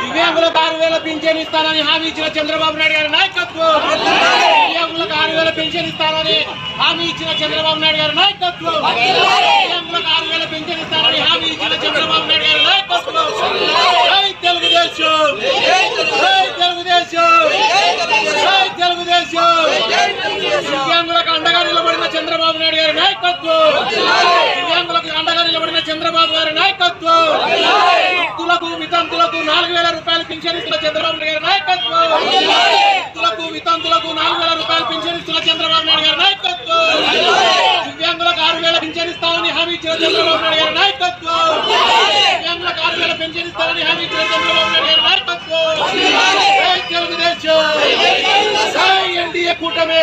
దివ్యాంగులకు ఆరు వేల పింఛన్ ఇస్తానని హామీ ఇచ్చిన చంద్రబాబు నాయుడు గారి నాయకత్వం. దివ్యాంగులకు ఆరు వేల పెన్షన్ ఇస్తానని హామీ ఇచ్చిన చంద్రబాబు నాయుడు గారి నాయకత్వం. దివ్యాంగులకు ఆరు వేల పెన్షన్ ఇస్తానని హామీ ఇచ్చిన చంద్రబాబు నాయుడు గారి నాయకత్వం జై తెలుగుదేశం జై తెలుగుదేశం జై తెలుగుదేశం దివ్యాంగులకు అండగా నిలబడిన చంద్రబాబు నాయుడు గారి నాయకత్వం. దివ్యాంగులకు అండగా నిలబడిన చంద్రబాబు గారి నాయకత్వం. వృద్ధులకు వితంతులకు నాలుగు వేల రూపాయలు పింఛన్ ఇస్తున్న చంద్రబాబు నాయుడు గారి నాయకత్వం. వృద్ధులకు వితంతులకు నాలుగు వేల రూపాయలు పింఛన్ ఇస్తున్న చంద్రబాబు నాయుడు గారి నాయకత్వం. దివ్యాంగులకు ఆరు వేల పింఛన్ ఇస్తామని హామీ ఇచ్చిన చంద్రబాబు నాయుడు గారి నాయకత్వం. దివ్యాంగులకు ఆరు వేల పింఛన్ ఇస్తామని హామీ ఇచ్చిన చంద్రబాబు నాయుడు గారి నాయకత్వం. తెలుగుదేశం. ఎన్డీఏ కూటమి.